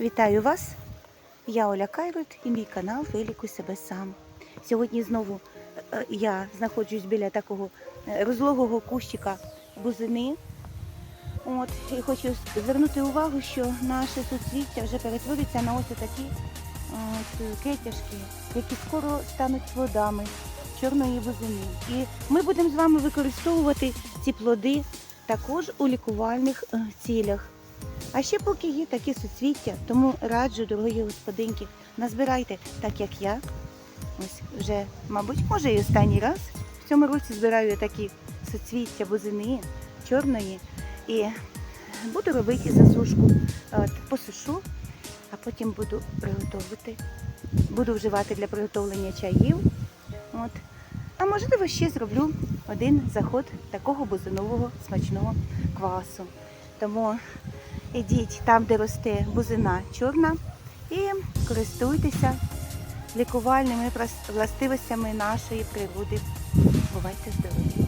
Вітаю вас! Я Оля Кайрут і мій канал Вилікуй себе сам. Сьогодні знову е, я знаходжусь біля такого е, розлогого кущика бузини. От, і хочу звернути увагу, що наше суцвіття вже перетворюється на ось такі кетяшки, які скоро стануть плодами чорної бузини. І ми будемо з вами використовувати ці плоди також у лікувальних е, цілях. А ще поки є такі суцвіття, тому раджу, дорогі господинки, назбирайте так, як я. Ось вже, мабуть, може і останній раз. В цьому році збираю такі суцвіття бузини чорної і буду робити засушку. От, посушу, а потім буду приготовувати. Буду вживати для приготовлення чаїв. От. А можливо, ще зроблю один заход такого бузинового смачного квасу. Тому ідіть там, де росте бузина чорна, і користуйтеся лікувальними властивостями нашої природи. Бувайте здорові!